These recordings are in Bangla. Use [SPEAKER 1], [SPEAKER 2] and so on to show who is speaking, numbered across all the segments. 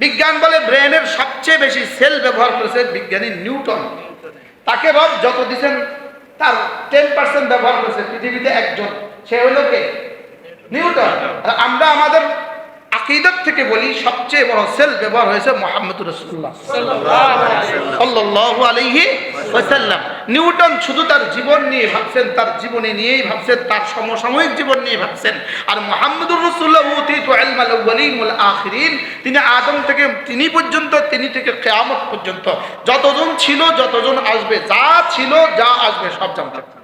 [SPEAKER 1] বিজ্ঞান বলে ব্রেনের সবচেয়ে বেশি সেল ব্যবহার করেছে বিজ্ঞানী নিউটন। তাকে রব যত দিচ্ছেন তার টেন পার্সেন্ট ব্যবহার করেছে পৃথিবীতে একজন। সে হলো কে? নিউটন। আর আমরা আমাদের আকিদত থেকে বলি সবচেয়ে বড় সেল ব্যবহার হয়েছে মোহাম্মদ রসুল্লাহ সাল্লাল্লাহু আলাইহি ওয়াসাল্লাম। নিউটন শুধু তার জীবন নিয়ে ভাবছেন তার জীবনে নিয়েই ভাবছেন তার সমসাময়িক জীবন নিয়ে ভাবছেন। আর মোহাম্মদুর রসুল্লাহ আখিরিন তিনি আদম থেকে তিনি পর্যন্ত তিনি থেকে কিয়ামত পর্যন্ত যতজন ছিল যতজন আসবে যা ছিল যা আসবে সব জানতেন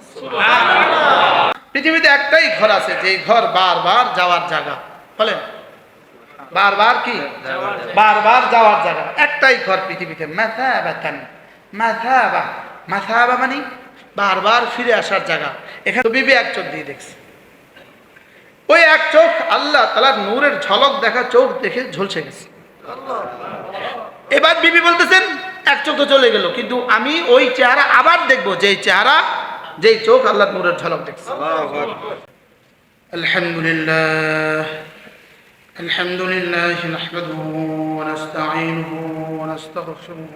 [SPEAKER 1] পৃথিবীতে একটাই ঘর আছে যে ঘর বারবার যাওয়ার জায়গা। বলেন। বারবার কি? বারবার যাওয়ার জায়গা। একটাই ঘর পৃথিবীতে মাথাবাতান মাথাবা। মাথাবা মানে বারবার ফিরে আসার জায়গা এখানে তো বিবি এক চোখ দিয়ে দেখছে ওই এক চোখ আল্লাহ তালার নূরের ঝলক দেখা চোখ দেখে ঝলসে গেছে এবার বিবি বলতেছেন এক চোখ তো চলে গেল কিন্তু আমি ওই চেহারা আবার দেখবো যেই চেহারা যেই চোখ আল্লাহ নূরের ঝলক দেখছে আলহামদুলিল্লাহ الحمد لله نحمده ونستعينه ونستغفره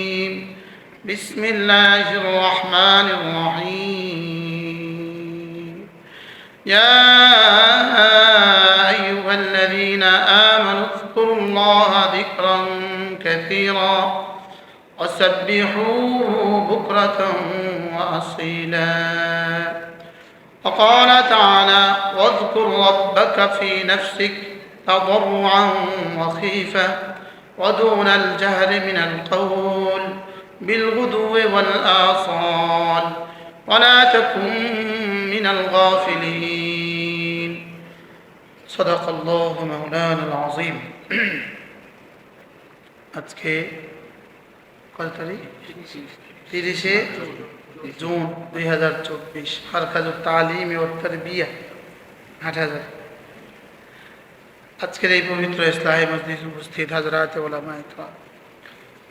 [SPEAKER 1] بسم الله الرحمن الرحيم. يا أيها الذين آمنوا اذكروا الله ذكرا كثيرا وسبحوه بكرة وأصيلا. وقال تعالى واذكر ربك في نفسك تضرعا وخيفة ودون الجهر من القول. بالغدو والآصال ولا تكن من الغافلين صدق الله مولانا العظيم আজকে কত তারিখ তিরিশে জুন দুই হাজার চব্বিশ মার্কাজুল তালিম ও বিয়া আট হাজার আজকের এই পবিত্র ইসলাহী মসজিদ উপস্থিত হাজরাতে ওলামা ইকরাম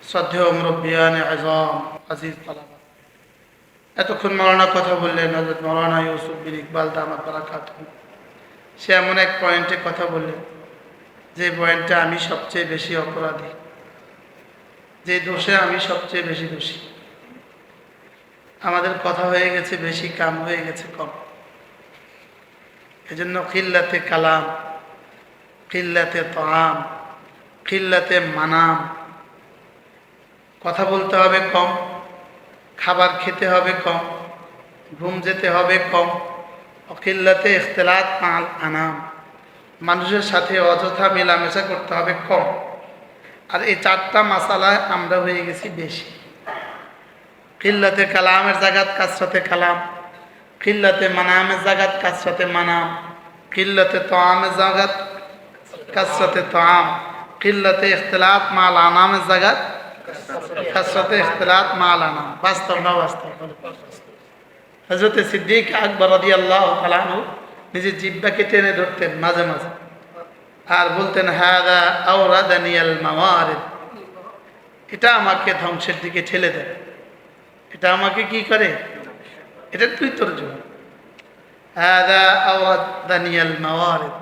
[SPEAKER 1] শ্রদ্ধেয় মুরব্বিয়ান আজম আজিজ তালাবা এতক্ষণ মৌলানা কথা বললেন হজরত মৌলানা ইউসুফ বিন ইকবাল দামাত বারাকাত সে এমন এক পয়েন্টে কথা বললেন, যে পয়েন্টে আমি সবচেয়ে বেশি অপরাধী। যে দোষে আমি সবচেয়ে বেশি দোষী। আমাদের কথা হয়ে গেছে বেশি, কাম হয়ে গেছে কম। এজন্য খিল্লাতে কালাম, খিল্লাতে তাম, খিল্লাতে মানাম কথা বলতে হবে কম, খাবার খেতে হবে কম, ঘুম যেতে হবে কম অখিল্লাতে ইখতলাত মাল আনাম। মানুষের সাথে অযথা মেলামেশা করতে হবে কম। আর এই চারটা মাসালায় আমরা হয়ে গেছি বেশি। খিল্লাতে কালামের জাগাত কাসরাতে কালাম। খিল্লাতে মানামের জাগাত কাসরাতে মানাম। খিল্লাতে তোয়ামের জাগাত কাসরাতে তোয়াম খিল্লাতে ইখতলাত মাল, আনামের জাগাত হাসরতে ইখতলাত মালানা বাস্তব না বাস্তব? হজরতে সিদ্দিক আকবর রদি আল্লাহ আলানু নিজের জিব্বাকে টেনে ধরতেন মাঝে মাঝে। আর বলতেন হাদা আওরাদানিয়াল মামারিদ এটা আমাকে ধ্বংসের দিকে ঠেলে দেয়। এটা আমাকে কি করে? এটা তুই তোর জন্য। হাদা আওরাদানিয়াল মামারিদ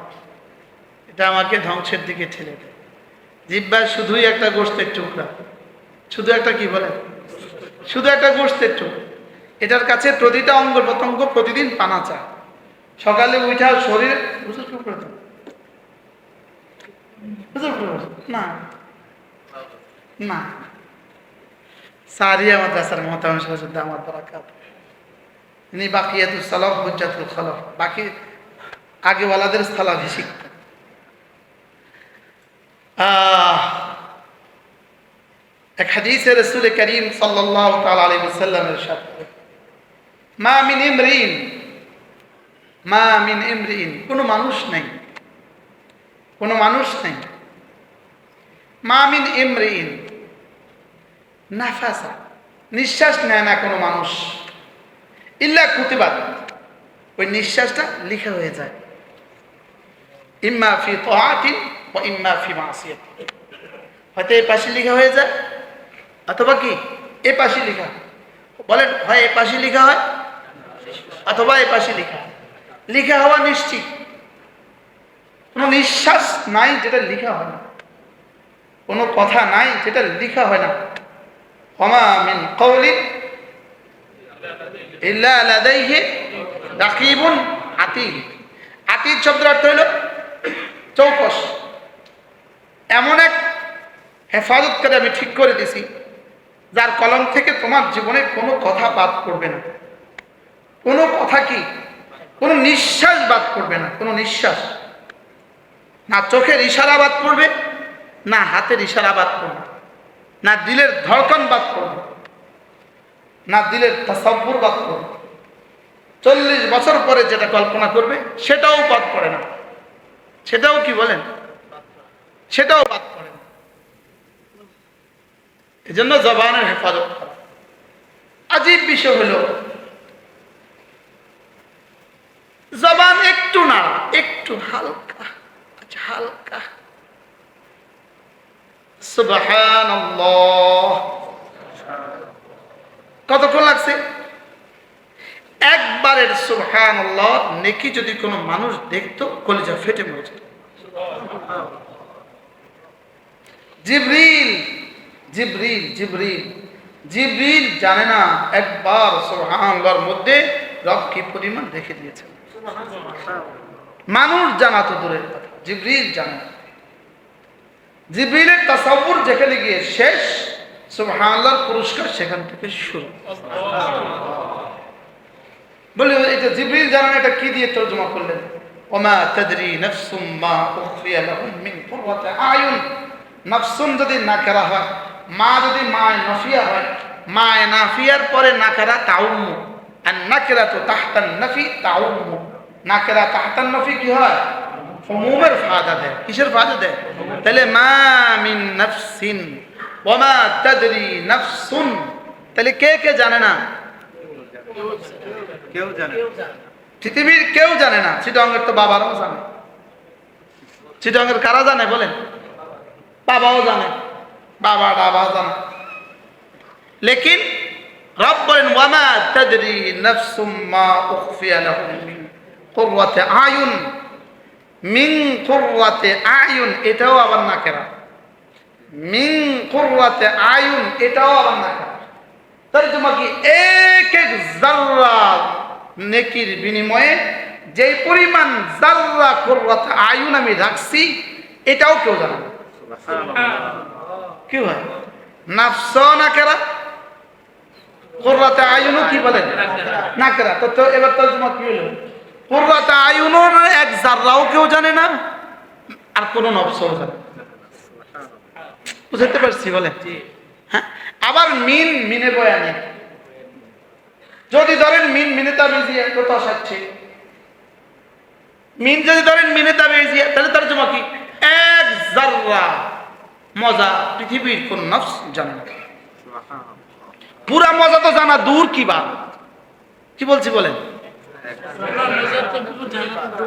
[SPEAKER 1] এটা আমাকে ধ্বংসের দিকে ঠেলে দেয়। জিব্বা শুধুই একটা গোষ্ঠের টুকরা। শুধু একটা কি বলে শুধু একটা গোষ্ঠের টুকরা এটার কাছে প্রতিটা অঙ্গ প্রত্যঙ্গ প্রতিদিন পানা চায়। সকালে উঠা শরীর না। না। সারিয়া আমার ইনি সালাফ বাকি আগেওয়ালাদের স্থলাভিষিক্ত আহ এক হাদিসে রসুল করিম সাল্লাল্লাহু তাআলা আলাইহি ওয়াসাল্লামের সাথে মা মিন ইমরিন, মা মিন ইমরিন, কোনো মানুষ নেই, কোনো মানুষ নেই। মা মিন ইমরিন, নাফাসা, নিঃশ্বাস নেয় না কোনো মানুষ, ইল্লা কুতিবাদ ওই নিঃশ্বাসটা লিখা হয়ে যায়। ইম্মা ফি তাআতিন ওয়া ইম্মা ফি মাসিয়াত হয়তো এই পাশে লিখা হয়ে যায়। অথবা কি? এ পাশে লিখা। বলেন, হয় এ পাশে লিখা হয়, অথবা এ পাশে লিখা। লিখা হওয়া নিশ্চিত। কোনো নিঃশ্বাস নাই যেটা লিখা হয় না। কোনো কথা নাই যেটা লিখা হয় না। ওমা মিন হলো চৌকস। এমন এক আমি ঠিক করে দিছি। যার কলম থেকে তোমার জীবনে কোনো কথা বাদ করবে না। কোনো কথা কি? কোনো নিঃশ্বাস বাদ করবে না, কোনো নিঃশ্বাস। না চোখের ইশারা বাদ করবে না হাতের ইশারা বাদ করবে না দিলের ধড়কন বাদ করবে না দিলের তসব্বুর বাদ করবে চল্লিশ বছর পরে যেটা কল্পনা করবে, সেটাও বাদ করে না। সেটাও কি বলেন? সেটাও বাদ না। এজন্য জবানের হেফাজত করা। আজীব বিষয় হলো জবান একটু না একটু হালকা আচ্ছা হালকা। কতক্ষণ লাগছে? একবারের সুবহানাল্লাহ নেকি যদি কোনো মানুষ দেখতো কলিজা ফেটে মরে যেত। জিবরিল জিবরিল জিবরিল। জিবরিল জানে না একবার সুবহানাল্লাহর মধ্যে রব কি পরিমাণ রেখে দিয়েছেন। মানুষ জানা তো দূরের কথা জিবরিল জানে না। জিবরিলের তাসাব্বুর যেখানে গিয়ে শেষ সুবহানাল্লাহর পুরস্কার সেখান থেকে শুরু। বলে এটা জিবরিল জানেন এটা কি দিয়ে তর্জমা করলেন? ওমা তাদরি নাফসুম মা উখফিয়া লাহুম মিন কুররাতি আয়ুন। নাফসুন যদি নাকারা হয় মা যদি মায় নফিয়া হয় মায় নাফিয়ার পরে নাকারা তাউম্মু। আর নাকেরা তো তাহতান নফি তাউম্মু। নাকেরা তাহতান নফি কি হয়? সমূমের ফায়দা দেয়। কিসের ফায়দা দেয়? তাহলে মা মিন নাফসিন ওমা তাদরি নাফসুন। তাহলে কে কে জানে না?
[SPEAKER 2] কেউ জানে
[SPEAKER 1] পৃথিবীর কেউ জানে না। চিটঙ্গের তো বাবারাও জানে। চিটঙ্গের কারা জানে বলেন? বাবাও জানে। বাবা বাবা জানে। লেকিন রব বলেন ওয়ামা তাদরি নাফসুম মা উখফিয়া লাহুম মিন কুররাতি আয়ুন, মিন কুররাতি আয়ুন, এটাও আবার নাকেরা মিন কুররাতি আয়ুন, এটাও আবার নাকেরা তর্জমা কি এক এক জাররা নেকির বিনিময়ে যে পরিমাণ জাররা কুররাত আয়ুন আমি রাখছি, এটাও কেউ জানে না। কি হয় নাফস কুররাত আয়ুনও কি বলেন? নাকেরা তো তো এবার তর্জমা কি হলো? কুররাত আয়ুনের এক জাররাও কেউ জানে না আর কোনো নফসও জানে বুঝতে পারছি বলেন। হ্যাঁ? আবার মিন মিনে বয়ানে। যদি ধরেন মিন মিনে তাবিজিয়া তো তসাচ্ছে মিন যদি ধরেন মিনে তাবিজিয়া তাহলে তার জমা কি? এক জাররা। মজা পৃথিবীর কোন নফস জানে না। পুরা মজা তো জানা দূর কি বা? কি বলছি বলেন?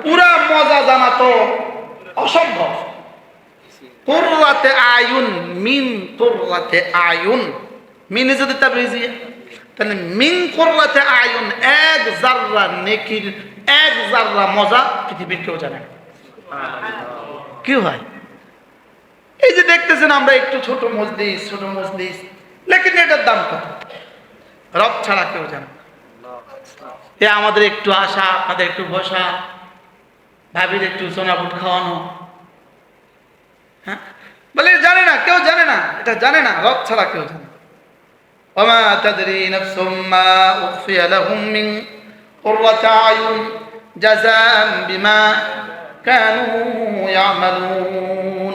[SPEAKER 1] পুরা মজা জানা তো অসম্ভব। কুররাতে আয়ুন মিন কুররাতে আয়ুন। মিনে যদি তাবিজিয়া তাহলে মিং করলাতে আয়ন, এক জাররা নেকির এক জাররা মজা পৃথিবীর কেউ জানে কি হয়? এই যে দেখতেছেন আমরা একটু ছোট মজলিস ছোট মজলিস লেকিন এটার দাম কত রব ছাড়া কেউ জানে না। এ আমাদের একটু আসা আমাদের একটু বসা ভাবির একটু সোনাবুট খাওয়ানো হ্যাঁ বলে জানে না কেউ জানে না এটা জানে না রব ছাড়া কেউ জানে না। وما تدري نفس ما أخفي لهم من قرة أعين جزاء بما كانوا يعملون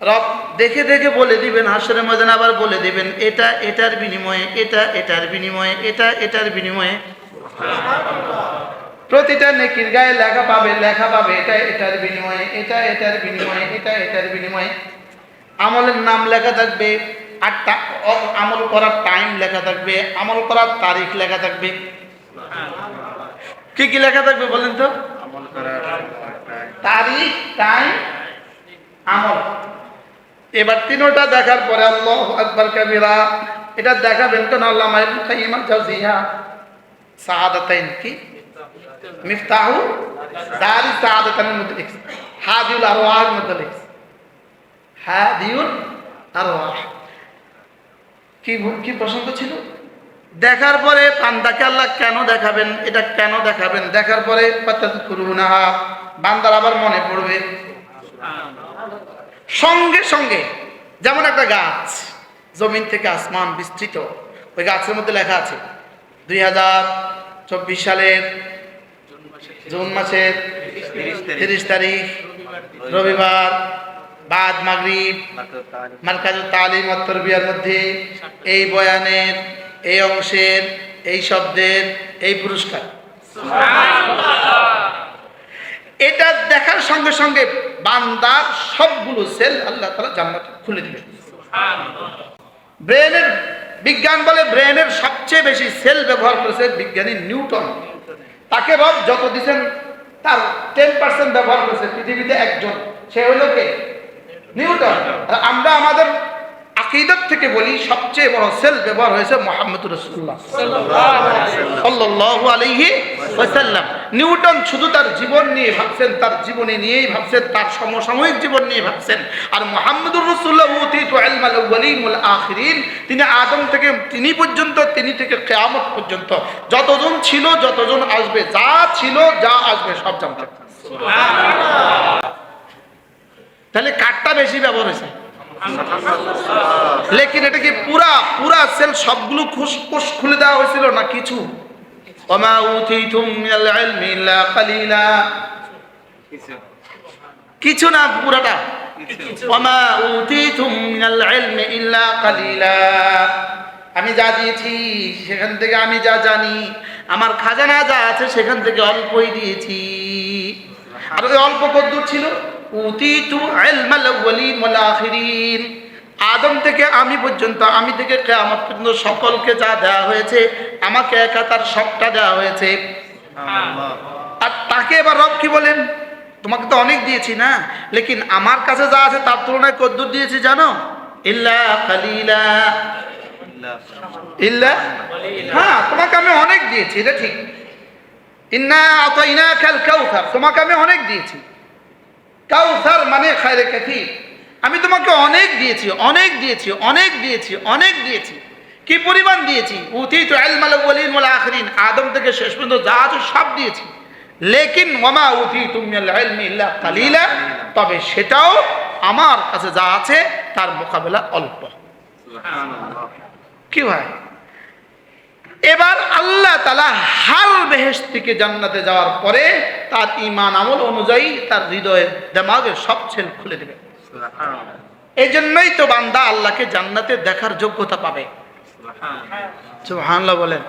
[SPEAKER 1] রব দেখে দেখে বলে দিবেন হাসরের ময়দান আবার বলে দিবেন এটা এটার বিনিময়ে এটা এটার বিনিময়ে এটা এটার বিনিময়ে। প্রতিটা নেকির গায়ে লেখা পাবে লেখা পাবে এটা এটার বিনিময়ে এটা এটার বিনিময়ে এটা এটার বিনিময়ে। আমলের নাম লেখা থাকবে আর আমল করার টাইম লেখা থাকবে আমল করার তারিখ লেখা থাকবে। কি কি লেখা থাকবে বলেন তো? তারিখ টাইম আমল। এবার তিনোটা দেখার পরে আল্লাহ আকবর কবিরা, এটা দেখাবেন কেন আল্লাহ জাউজিয়া সাহাদাতাইন কি? মিফতাহু দারি সাহাদাতানের মধ্যে লিখছে। হাদিউল আরওয়াহের মধ্যে লিখছে। হাদিউল আরওয়াহ। কি কি প্রসঙ্গ ছিল? দেখার পরে পান্দাকে আল্লাহ কেন দেখাবেন? এটা কেন দেখাবেন? দেখার পরে বান্দার আবার মনে পড়বে। সঙ্গে সঙ্গে, যেমন একটা গাছ, জমিন থেকে আসমান বিস্তৃত, ওই গাছের মধ্যে লেখা আছে, দুই হাজার চব্বিশ সালের জুন মাসের তিরিশ তারিখ, রবিবার, বাদ মাগরিব মার্কাজুল তালিম বিয়ার মধ্যে এই বয়ানের, এই অংশের, এই শব্দের, এই পুরস্কার। এটা দেখার সঙ্গে সঙ্গে বান্দার সবগুলো সেল আল্লাহ তালা জান্নাতে খুলে দিবে। ব্রেনের বিজ্ঞান বলে ব্রেনের সবচেয়ে বেশি সেল ব্যবহার করেছে বিজ্ঞানী নিউটন। তাকে রব যত দিচ্ছেন তার টেন পার্সেন্ট ব্যবহার করেছে পৃথিবীতে একজন। সে হলো কে? নিউটন। আমরা আমাদের আকিদার থেকে বলি সবচেয়ে বড় সেল ব্যবহার হয়েছে মোহাম্মদ রসুল্লাহ সাল্লাল্লাহু আলাইহি ওয়াসাল্লাম। নিউটন শুধু তার জীবন নিয়ে ভাবছেন তার জীবনে নিয়েই ভাবছেন তার সমসাময়িক জীবন নিয়ে ভাবছেন। আর মোহাম্মদুর রসুল্লাহ আখিরিন। তিনি আদম থেকে তিনি পর্যন্ত তিনি থেকে কেয়ামত পর্যন্ত। যতজন ছিল যতজন আসবে যা ছিল যা আসবে সব জানতেন তাহলে কাঠটা বেশি ব্যবহার হয়েছে। লেকিন এটা কি পুরা পুরা সেল সবগুলো কোষ খুলে দেওয়া হয়েছিল না কিছু? কিছু না পুরাটা। আমি যা দিয়েছি, সেখান থেকে আমি যা জানি, আমার খাজানা যা আছে, সেখান থেকে অল্পই দিয়েছি। আর অল্প কদ্দূর ছিল? উতিতু ইলমাল আউয়ালিন ওয়াল আখিরিন। আদম থেকে আমি পর্যন্ত আমি থেকে কেয়ামত পর্যন্ত সকলকে যা দেওয়া হয়েছে আমাকে একা তার সবটা দেওয়া হয়েছে। আর তাকে এবার রব কি বলেন? তোমাকে তো অনেক দিয়েছি না? লেকিন আমার কাছে যা আছে তার তুলনায় কদ্দুর দিয়েছি জানো? ইল্লা কালিলা। ইল্লা হ্যাঁ তোমাকে আমি অনেক দিয়েছি এটা ঠিক। ইন্না আতাইনা কাল কাউসার তোমাকে আমি অনেক দিয়েছি। কাউসার মানে খায়রে কাথি আমি তোমাকে অনেক দিয়েছি অনেক দিয়েছি অনেক দিয়েছি অনেক দিয়েছি। কি পরিমাণ দিয়েছি? উতি তো আখরিন। আদম থেকে শেষ পর্যন্ত যা আছে সব দিয়েছি। লেকিন ওমা উতি তুমি কালিলা। তবে সেটাও আমার কাছে যা আছে তার মোকাবেলা অল্প। কি হয় এবার আল্লাহ তালা হাল বেহেস থেকে জান্নাতে যাওয়ার পরে তার ইমান আমল অনুযায়ী তার হৃদয়ের দেমাগের সব ছেল খুলে দেবে। এই জন্যই তো বান্দা আল্লাহকে জান্নাতে দেখার যোগ্যতা পাবে। বলেন।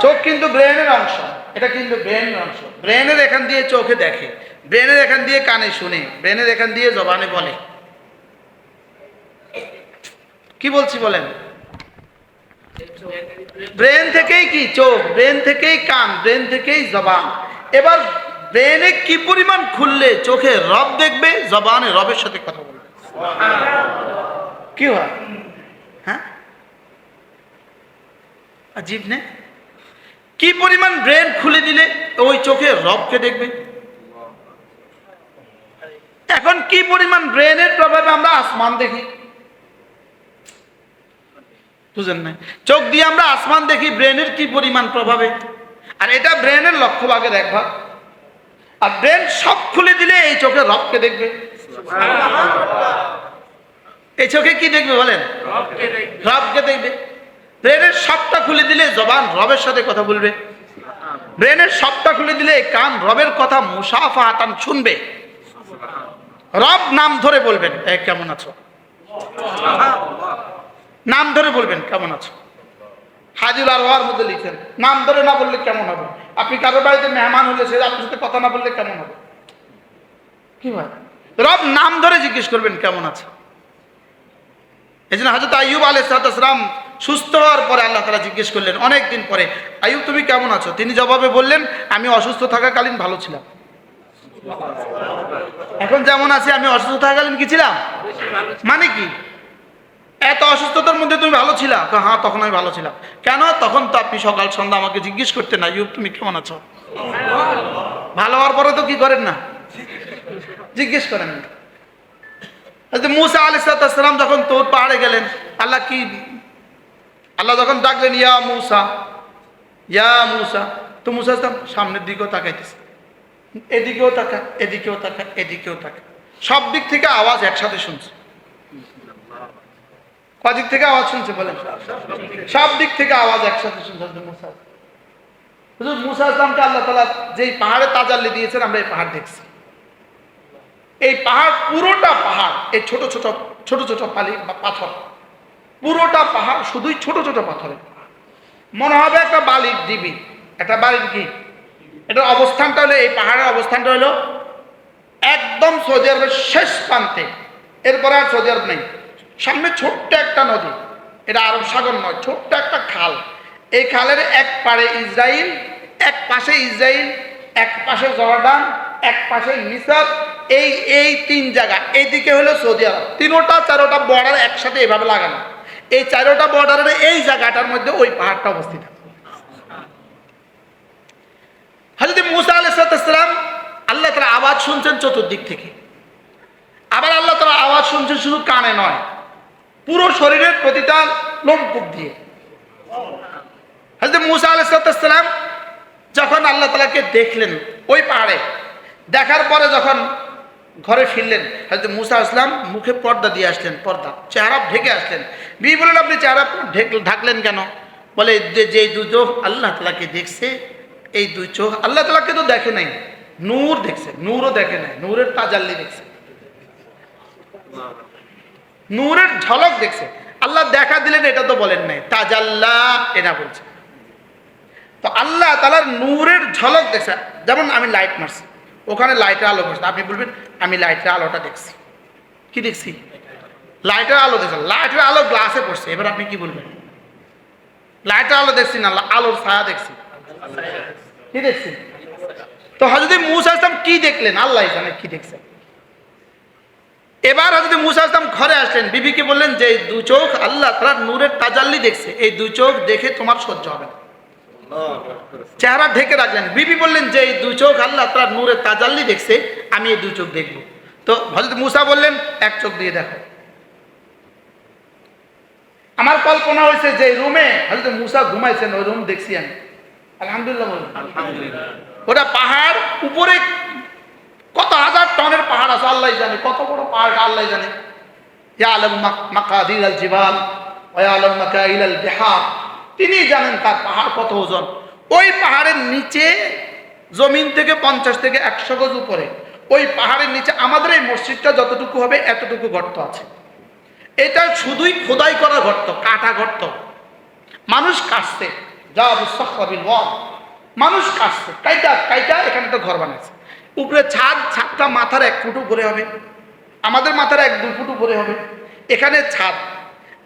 [SPEAKER 1] চোখ কিন্তু ব্রেনের অংশ এটা কিন্তু ব্রেনের অংশ। ব্রেনের এখান দিয়ে চোখে দেখে ব্রেনের এখান দিয়ে কানে শুনে ব্রেনের এখান দিয়ে জবানে বলে। কি বলছি বলেন? ব্রেন থেকেই কি? চোখ, ব্রেন থেকেই কান, ব্রেন থেকেই জবান। এবার ব্রেনে কি পরিমাণ খুললে চোখে রব দেখবে? জবানে রবের সাথে কথা বলবে। কি হয়? হ্যাঁ? আজীব নে। কি পরিমাণ ব্রেন খুলে দিলে ওই চোখে রবকে দেখবে? এখন কি পরিমাণ ব্রেনের প্রভাবে আমরা আসমান দেখি? বুঝেন না চোখ দিয়ে আমরা আসমান দেখি ব্রেনের কি পরিমাণ প্রভাবে? আর এটা ব্রেনের লক্ষ্য ভাগের এক ভাগ। আর ব্রেন সব খুলে দিলে এই চোখে রবকে দেখবে। এই চোখে কি দেখবে বলেন? রবকে দেখবে। ব্রেনের সবটা খুলে দিলে জবান রবের সাথে কথা বলবে। ব্রেনের সবটা খুলে দিলে কান রবের কথা মুসাফা হাতান শুনবে। রব নাম ধরে বলবেন এ কেমন আছো? নাম ধরে বলবেন, কেমন আছো? হাজির আর ওয়ার মধ্যে লিখছেন নাম ধরে না বললে কেমন হবে? আপনি কারও বাড়িতে মেহমান হলে সে আপনার সাথে কথা না বললে কেমন হবে? কি হয় রব নাম ধরে জিজ্ঞেস করবেন, কেমন আছে? এই জন্য হজরত আইয়ুব আলাইসালাম সুস্থ হওয়ার পরে আল্লাহ তালা জিজ্ঞেস করলেন, অনেক দিন পরে, আইয়ুব তুমি কেমন আছো? তিনি জবাবে বললেন, আমি অসুস্থ থাকাকালীন ভালো ছিলাম। এখন যেমন আছি, আমি অসুস্থ থাকাকালীন কি ছিলাম? মানে কি? এত অসুস্থতার মধ্যে তুমি ভালো ছিলা? হ্যাঁ তখন আমি ভালো ছিলাম। কেন? তখন তো আপনি সকাল সন্ধ্যা আমাকে জিজ্ঞেস করতেন, আইয়ুব, তুমি কেমন আছো? ভালো হওয়ার পরে তো কি করেন না? জিজ্ঞেস করেন না। হযরত মুসা আলাইসালাম যখন তোর পাহাড়ে গেলেন, আল্লাহ কি, আল্লাহ যখন ডাকলেন, ইয়া মুসা ইয়া মুসা, তো মুসা ইসলাম সামনের দিকেও তাকাইতেছে। এদিকেও তাকা এদিকেও তাকা এদিকেও তাকা সব দিক থেকে আওয়াজ একসাথে শুনছে। কদিক থেকে আওয়াজ শুনছে বলেন। সব দিক থেকে আওয়াজ একসাথে শুনছে মুসা। মুসা ইসলামকে আল্লাহ তালা যেই পাহাড়ে তাজাল্লি দিয়েছেন, আমরা এই পাহাড় দেখছি। এই পাহাড় পুরোটা পাহাড়, এই ছোট ছোট ছোট ছোট পালি বা পাথর। পুরোটা পাহাড় শুধুই ছোট ছোট পাথরের মনে হবে একটা বালির ডিবি। একটা বালির কি? এটার অবস্থানটা হলো, এই পাহাড়ের অবস্থানটা হলো একদম সৌদি আরবের শেষ প্রান্তে। এরপরে আর সৌদি আরব নেই। সামনে ছোট্ট একটা নদী। এটা আরব সাগর নয়, ছোট্ট একটা খাল। এই খালের এক পারে ইসরায়েল এক পাশে ইসরায়েল এক পাশে জর্ডান, এক পাশে মিসর। এই এই তিন জায়গা। এইদিকে হলো সৌদি আরব। তিনোটা, চারোটা বর্ডার একসাথে এভাবে লাগানো। এই চারোটা বর্ডারের এই জায়গাটার মধ্যে ওই পাহাড়টা অবস্থিত। হজরত মুসা আলাইসালাম আল্লাহ তালা আওয়াজ শুনছেন চতুর্দিক থেকে। আবার আল্লাহ তালা আওয়াজ শুনছেন শুধু কানে নয়। পুরো শরীরের প্রতিটা লোমকূপ দিয়ে। হজরত মুসা আলাইসালাম যখন আল্লাহ তালাকে দেখলেন ওই পাহাড়ে, দেখার পরে যখন ঘরে ফিরলেন হয়তো মুসা আসলাম মুখে পর্দা দিয়ে আসলেন, পর্দা, চেহারা ঢেকে আসলেন। বি বলেন আপনি চেহারা ঢেক- ঢাকলেন কেন? বলে, যে যে দু চোখ আল্লাহ তালাকে দেখছে, এই দুই চোখ আল্লাহ তালাকে তো দেখে নাই। নূর দেখছে, নূরও দেখে নাই, নূরের তাজাল্লি দেখছে। নূরের ঝলক দেখছে। আল্লাহ দেখা দিলেন, এটা তো বলেন নাই। তাজাল্লা, এটা বলছে। তো আল্লাহ তালার নূরের ঝলক দেখছে। যেমন আমি লাইট মারছি। ওখানে লাইটের আলো পড়ছে আপনি বলবেন, আমি লাইটের আলোটা দেখছি। কি দেখছি? লাইটের আলো দেখছি। লাইটের আলো গ্লাসে পড়ছে। এবার আপনি কি বলবেন? লাইটের আলো দেখছি না আলোর ছায়া দেখছি। কি দেখছি তো হজরত মুসা ইসলাম কি দেখলেন? আল্লাহ জানে কি দেখছেন। এবার হজরত মুসা ইসলাম ঘরে আসলেন। বিবিকে বললেন যে দু চোখ আল্লাহ তার নূরের তাজাল্লি দেখছে এই দু চোখ দেখে তোমার সহ্য হবে না। চেহারা ঢেকে রাখলেন। বিবি বললেন যে এই দু চোখ আল্লাহ তার নূরের তাজাল্লি দেখছে আমি এই দু চোখ দেখব। তো হজরত মুসা বললেন এক চোখ দিয়ে দেখো। আমার কল্পনা হয়েছে যে রুমে হজরত মুসা ঘুমাইছেন ওই রুম দেখছি আমি। আলহামদুলিল্লাহ। ওটা পাহাড় উপরে কত হাজার টনের পাহাড় আছে আল্লাহ জানে। কত বড় পাহাড় আল্লাহ জানে। তিনি জানেন তার পাহাড় কত ওজন। ওই পাহাড়ের নিচে, জমিন থেকে পঞ্চাশ থেকে একশো গজ উপরে, ওই পাহাড়ের নিচে আমাদের এই মসজিদটা যতটুকু হবে, এতটুকু গর্ত আছে। এটা শুধুই খোদাই করা গর্ত, কাটা গর্ত। মানুষ কাটছে। যা মানুষ কাটছে। কাইটা কাইটা এখানে তো ঘর বানাইছে। উপরে ছাদ ছাদটা মাথার এক ফুট উপরে হবে। আমাদের মাথার এক দুই ফুট উপরে হবে। এখানে ছাদ।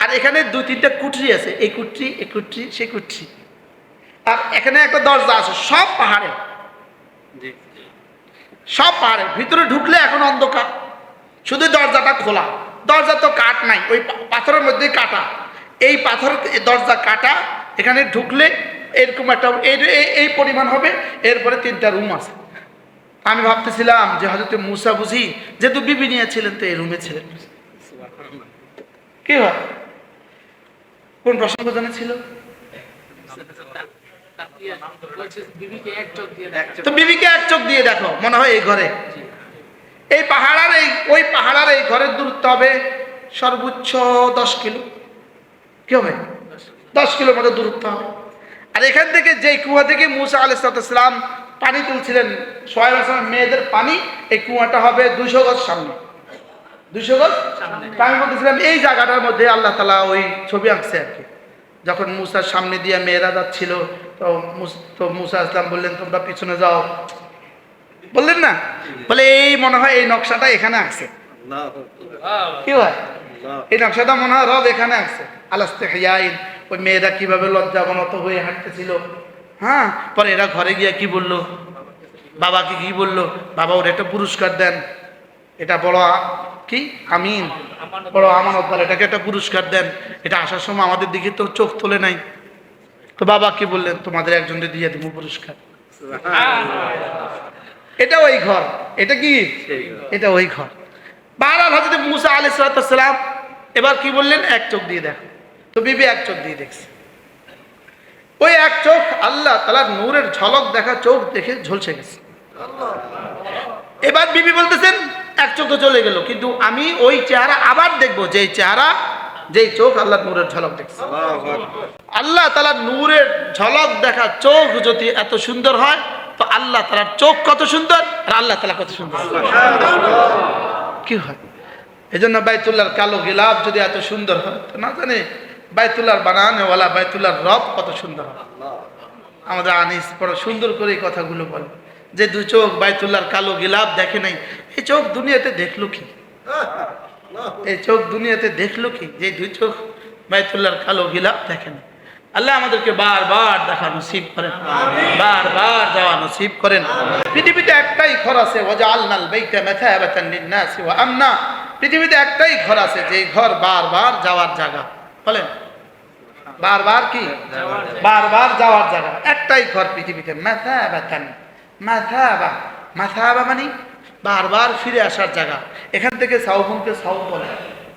[SPEAKER 1] আর এখানে দুই তিনটা কুটরি আছে। এই কুঠরি এই কুঠরি সেই কুঠরি। আর এখানে একটা দরজা আছে সব পাহাড়ে। সব পাহাড়ে। ভিতরে ঢুকলে এখন অন্ধকার। শুধু দরজাটা খোলা। দরজা তো কাঠ নাই ওই পাথরের মধ্যেই কাটা। এই পাথর দরজা কাটা। এখানে ঢুকলে এরকম একটা এই পরিমাণ হবে। এরপরে তিনটা রুম আছে। আমি ভাবতেছিলাম যে হয়তো মুসা বুঝি যেহেতু বিবি নিয়ে ছিলেন তো এই রুমে ছিলেন। কি হয়? কোন প্রসঙ্গ জানে ছিল?
[SPEAKER 2] বিবিকে এক চোখ দিয়ে দেখ
[SPEAKER 1] তো বিবিকে এক চোখ দিয়ে দেখো, মনে হয় এই ঘরে। এই পাহাড়ার এই, ওই পাহাড়ার এই ঘরের দূরত্ব হবে সর্বোচ্চ দশ কিলো। কি হবে? দশ কিলোর মতো দূরত্ব হবে। আর এখান থেকে যে কুয়া থেকে মুসা আলাইসালাম পানি তুলছিলেন। সোহেব আসলামের মেয়েদের পানি, এই কুয়াটা হবে দুশো গজ সামনে। দুশো গজ আমি বলতেছিলাম, এই জায়গাটার মধ্যে আল্লাহ তালা ওই ছবি আঁকছে আর কি। যখন মুসার সামনে দিয়ে মেয়েরা যাচ্ছিল, তো তো মুসা আসলাম বললেন, তোমরা পিছনে যাও। বললেন না? বলে, এই মনে হয় এই নকশাটা এখানে আঁকছে কি হয়? এই নকশাটা মনে হয় রব এখানে আছে। আলাস্তে হিয়াইন ওই মেয়েরা কীভাবে লজ্জাবনত হয়ে হাঁটতেছিল। হ্যাঁ? পরে এরা ঘরে গিয়ে কি বলল? বাবাকে কি বলল? বাবা ওর একটা পুরস্কার দেন। এটা বড় কি? আমিন। বড় আমানত বলে এটাকে একটা পুরস্কার দেন। এটা আসার সময় আমাদের দিকে তো চোখ তোলে নাই। তো বাবা কি বললেন? তোমাদের একজনকে দিয়ে দিব পুরস্কার। এটা ওই ঘর। এটা কি? এটা ওই ঘর। বারবার হজরত মুসা আলি সালাম এবার কি বললেন? এক চোখ দিয়ে দেখো। তো বিবি এক চোখ দিয়ে দেখছে। ওই এক চোখ আল্লাহ তালার নূরের ঝলক দেখা চোখ দেখে ঝলসে গেছে। এবার বিবি বলতেছেন, এক চোখ তো চলে গেল, কিন্তু আমি ওই চেহারা আবার দেখব যে চেহারা যে চোখ আল্লাহ নূরের ঝলক দেখছে। আল্লাহ তালার নূরের ঝলক দেখা চোখ যদি এত সুন্দর হয়, তো আল্লাহ তালার চোখ কত সুন্দর আর আল্লাহ তালা কত সুন্দর। কি হয়? এই জন্য বাইতুল্লাহর কালো গিলাপ যদি এত সুন্দর হয়, তো না জানে বাইতুল্লাহর বানানেওয়ালা বাইতুল্লাহর রব কত সুন্দর। আমাদের আনিস বড় সুন্দর করে এই কথাগুলো বলে। যে দু চোখ বাইতুল্লাহর কালো গিলাপ দেখে নাই এই চোখ দুনিয়াতে দেখল কি? এই চোখ দুনিয়াতে দেখল কি? যে দুই চোখ বাইতুল্লাহর কালো গিলাপ দেখেন আল্লাহ আমাদেরকে বারবার দেখা নসিব করেন। বারবার যাওয়া নসিব করেন। পৃথিবীতে একটাই ঘর আছে ওজা আলনাল বেইটা ওয়া আমনা। পৃথিবীতে একটাই ঘর আছে যে ঘর বারবার যাওয়ার জায়গা। বলেন। বারবার কি? বারবার যাওয়ার জায়গা। একটাই ঘর পৃথিবীতে মেথায়াবাতান মাথাবা। মাথাবা মানে বারবার ফিরে আসার জায়গা। এখান থেকে সাউবনকে সাউ বলে।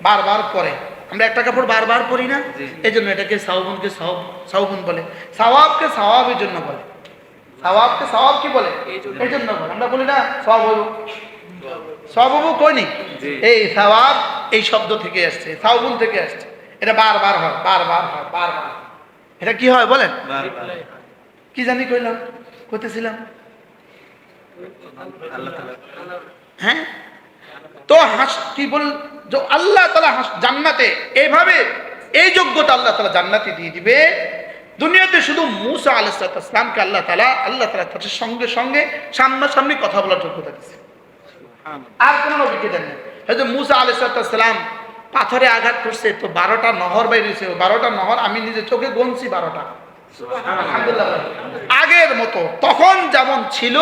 [SPEAKER 1] বারবার পরে। আমরা একটা কাপড় বারবার পরি না? এই জন্য এটাকে সাউবনকে সাউ সাউবন বলে। সাওয়াবকে সাওয়াবের জন্য বলে। সাওয়াবকে সাওয়াব কি বলে? এই জন্য। বলে। আমরা বলি না সব হইব। সব হবু এই সাওয়াব এই শব্দ থেকে আসছে সাউবন থেকে আসছে। এটা বারবার হয় বারবার হয়, বারবার। এটা কি হয় বলেন? কি জানি কইলাম, কইতেছিলাম। হ্যাঁ? তো হাস, কি বল আল্লাহ তালা হাস, জান্নাতে এইভাবে, এই যোগ্যতা আল্লাহ তালা জান্নাতে দিয়ে দিবে। দুনিয়াতে শুধু মুসা আলাইসালামকে আল্লাহ তালা আল্লাহ তালা তাদের সঙ্গে সঙ্গে সামনাসামনি কথা বলার যোগ্যতা দিচ্ছে আর কোনো নবীকে দেন না হয়তো মুসা আলাইসালাম পাথরে আঘাত করছে তো বারোটা নহর বাইরেছে বারোটা নহর আমি নিজে চোখে গনছি বারোটা। আগের মতো তখন যেমন ছিল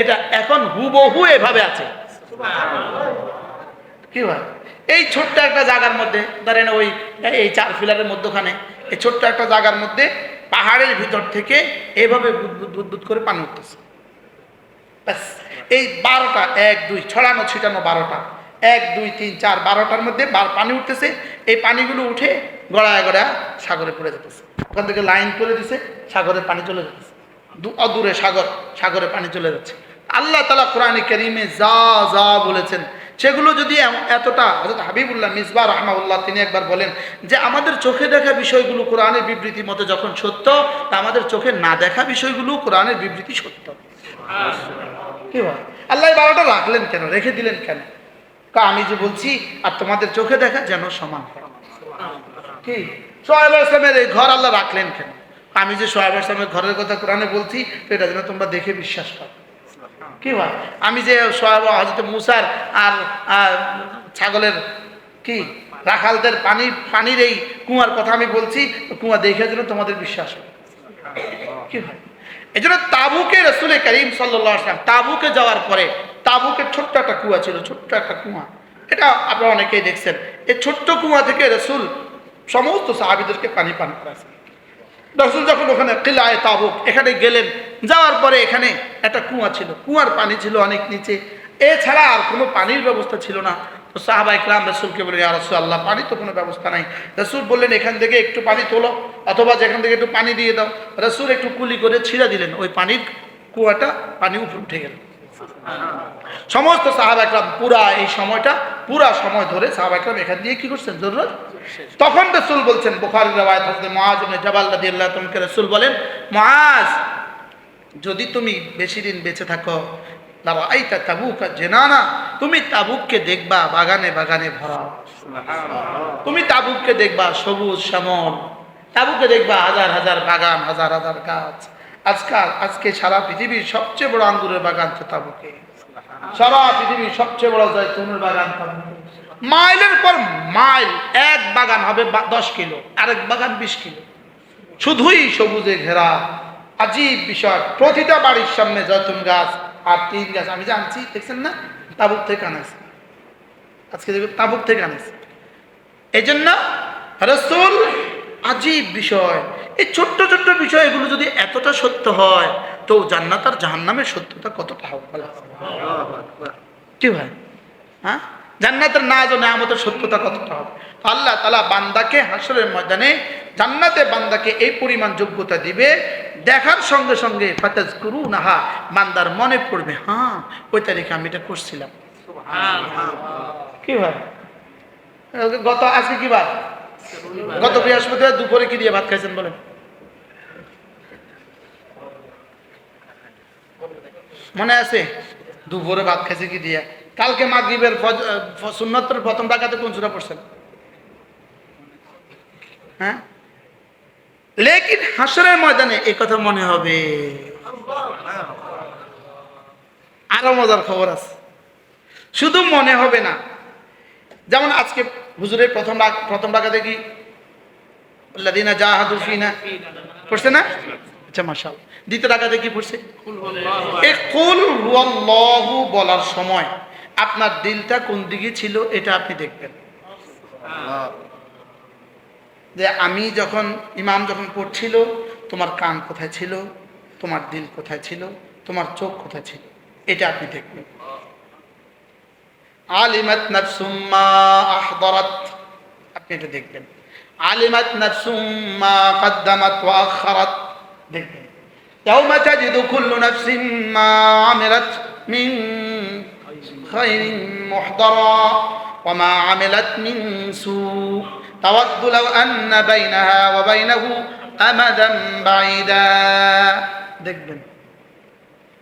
[SPEAKER 1] এটা এখন হুবহু এভাবে আছে। কি হয়? এই ছোট্ট একটা জায়গার মধ্যে ধরেন ওই এই চার ফিলারের মধ্যখানে এই ছোট্ট একটা জায়গার মধ্যে পাহাড়ের ভিতর থেকে এইভাবে বুদবুদ বুদবুদ করে পানি উঠতেছে। ব্যাস এই বারোটা এক দুই ছড়ানো ছিটানো বারোটা। এক দুই তিন চার বারোটার মধ্যে বার- পানি উঠতেছে। এই পানিগুলো উঠে গড়ায় গড়ায় সাগরে পড়ে যেতেছে। ওখান থেকে লাইন করে দিছে সাগরের পানি চলে যেতেছে দু- অদূরে সাগর সাগরে পানি চলে যাচ্ছে। আল্লাহ তালা কোরআন করিমে যা যা বলেছেন সেগুলো যদি এতটা হজরত হাবিবুল্লাহ মিসবা রহমাউল্লাহ তিনি একবার বলেন যে আমাদের চোখে দেখা বিষয়গুলো কোরআনের বিবৃতি মতো যখন সত্য তা আমাদের চোখে না দেখা বিষয়গুলো কোরআনের বিবৃতি সত্য। কি হয় আল্লাহ বারোটা রাখলেন কেন? রেখে দিলেন কেন? আমি যে বলছি, আর তোমাদের চোখে দেখা যেন সমান। কি? সোহেব আসলামের এই ঘর আল্লাহ রাখলেন কেন? আমি যে সোহেব আসলামের ঘরের কথা কোরআনে বলছি এটা যেন তোমরা দেখে বিশ্বাস করো। কি হয়? আমি যে সোহেব হজরত মুসার আর ছাগলের কি? রাখালদের পানি, পানির এই কুয়ার কথা আমি বলছি কুয়া দেখে যেন তোমাদের বিশ্বাস হয়। কি হয়? এই জন্য তাবুকে রসুল করিম সাল্লাম তাবুকে যাওয়ার পরে তাবুকে ছোট্ট একটা কুয়া ছিল, ছোট্ট একটা কুয়া। এটা আপনারা অনেকেই দেখছেন। এই ছোট্ট কুয়া থেকে রসুল সমস্ত সাহাবিদেরকে পানি পান করাছেন রসুল যখন ওখানে কিলায় তাবুক, এখানে গেলেন, যাওয়ার পরে এখানে একটা কুয়া ছিল। কুয়ার পানি ছিল অনেক নিচে। এছাড়া আর কোনো পানির ব্যবস্থা ছিল না। তো সাহাবা ইকরাম রসুলকে বলে রসুল আল্লাহ পানি তো কোনো ব্যবস্থা নাই। রসুল বললেন, এখান থেকে একটু পানি তোলো, অথবা যেখান থেকে একটু পানি দিয়ে দাও। রসুল একটু কুলি করে ছিঁড়া দিলেন। ওই পানির কুয়াটা পানি উপরে উঠে গেল। সমস্ত সাহাবা একরাম পুরা এই সময়টা পুরা সময় ধরে সাহাবা একরাম এখান দিয়ে কি করছেন? জরুরত তখন রসুল বলছেন বুখারি রাবায়াত মুআজ ইবনে জাবাল রাদিয়াল্লাহু তাআলাকে রসুল বলেন মুআজ যদি তুমি বেশি দিন বেঁচে থাকো তাবুকা তুমি তাবুককে দেখবা বাগানে বাগানে ভরা। তুমি তাবুককে দেখবা সবুজ শ্যামল তাবুকে দেখবা হাজার হাজার বাগান হাজার হাজার গাছ আজকাল, আজকে সারা পৃথিবীর সবচেয়ে বড় আঙ্গুরের বাগান তো তাবুকে সারা পৃথিবীর সবচেয়ে বড় জয়তুনের বাগান মাইলের পর মাইল, এক বাগান হবে দশ কিলো, আরেক বাগান বিশ কিলো। শুধুই সবুজে ঘেরা, আজীব বিষয় প্রতিটা বাড়ির সামনে জয়তুন গাছ আর তিন গাছ। আমি জানছি, দেখছেন না? তাবুক থেকে আনাইছে আজকে তাবুক থেকে আনাইছে এই জন্য রসুল আজীব বিষয়। এই ছোট্ট ছোট্ট বিষয় এগুলো যদি এতটা সত্য হয় তো জান্নাত আর জাহান্নামের সত্যতা কতটা হবে? কি ভাই? হ্যাঁ? জান্নাতের না জানে আমাদের সত্যতা কতটা হবে। আল্লাহ তালা বান্দাকে হাসরের ময়দানে জান্নাতে বান্দাকে এই পরিমাণ যোগ্যতা দিবে। দেখার সঙ্গে সঙ্গে ফাতাজ করু নাহা বান্দার মনে পড়বে হ্যাঁ ওই তারিখে আমি এটা করছিলাম। কি ভাই? গত আজকে কি বার গত বৃহস্পতিবার দুপুরে কি দিয়ে ভাত খাইছেন বলেন? মনে আছে? দুপুরে ভাত খাইছে কি দিয়ে? কালকে মাগরিবের সুন্নতের প্রথম ডাকাতে কোন সুরা পড়ছেন? হ্যাঁ? লেকিন হাসরের ময়দানে এই কথা মনে হবে। আরও মজার খবর আছে। শুধু মনে হবে না, যেমন আজকে হুজুরের প্রথম প্রথম ডাকাতে কি? আল্লাদিনা জাহাদু ফিনা। পড়ছে না? আচ্ছা মাশাল দ্বিতীয় ডাকাতে কি পড়ছে? এই কুল হুয়াল্লাহু বলার সময়। আপনার দিলটা কোন দিকে ছিল এটা আপনি দেখবেন। যে আমি যখন, ইমাম যখন পড়ছিল, তোমার কান কোথায় ছিল? তোমার দিল কোথায় ছিল? তোমার চোখ কোথায় ছিল? এটা আপনি দেখবেন। আলিমাত নাফসুম মা আহদারাত আপনি এটা দেখবেন আলিমাত নাফসুম মা কদ্দামাত ওয়া আখারাত দেখবেন يوم تجد كل نفس ما عملت من خير محضرا وما عملت من سوء تود لو أن بينها وبينه أمدا بعيدا দেখবেন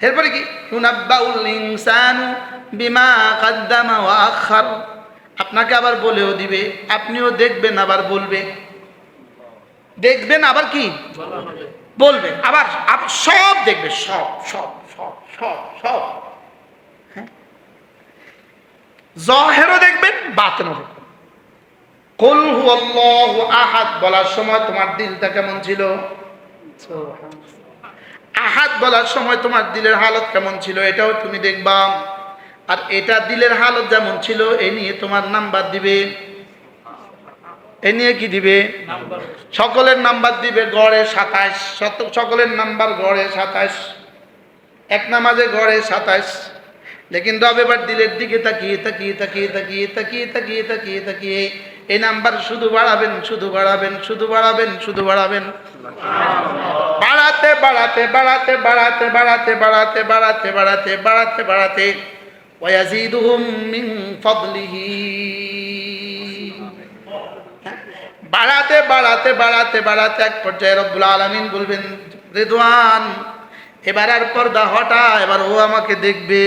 [SPEAKER 1] এরপরে কি? বিমা কাদ্দামা আখার আপনাকে আবার বলেও দিবে, আপনিও দেখবেন আবার বলবে। দেখবেন আবার কি? বলবে। আবার সব দেখবে, সব সব সব সব সব। হ্যাঁ? জহেরও দেখবেন, বাতেনও দেখবেন। কুল আহাদ বলার সময় তোমার দিলটা কেমন ছিল? আহাদ বলার সময় তোমার দিলের হালত কেমন ছিল এটাও তুমি দেখবা। আর এটা দিলের হালত যেমন ছিল, এ নিয়ে তোমার নাম্বার দিবে। এ নিয়ে কি দিবে? সকলের নাম্বার দিবে গড়ে সাতাইশ। সকলের নাম্বার গড়ে সাতাইশ। এক নামাজে গড়ে সাতাইশ। লেকিন রবিবার দিলের দিকে তাকিয়ে তাকিয়ে তাকিয়ে তাকিয়ে তাকিয়ে তাকিয়ে তাকিয়ে তাকিয়ে এই নাম্বার শুধু বাড়াবেন শুধু বাড়াবেন শুধু বাড়াবেন শুধু বাড়াবেন বাড়াতে বাড়াতে বাড়াতে বাড়াতে বাড়াতে বাড়াতে বাড়াতে বাড়াতে বাড়াতে বাড়াতে মিন বাড়াতে বাড়াতে বাড়াতে বাড়াতে এক পর্যায়ে রব্বুল আলামিন বলবেন রেদওয়ান এবার আর পর্দা হটা এবার ও আমাকে দেখবে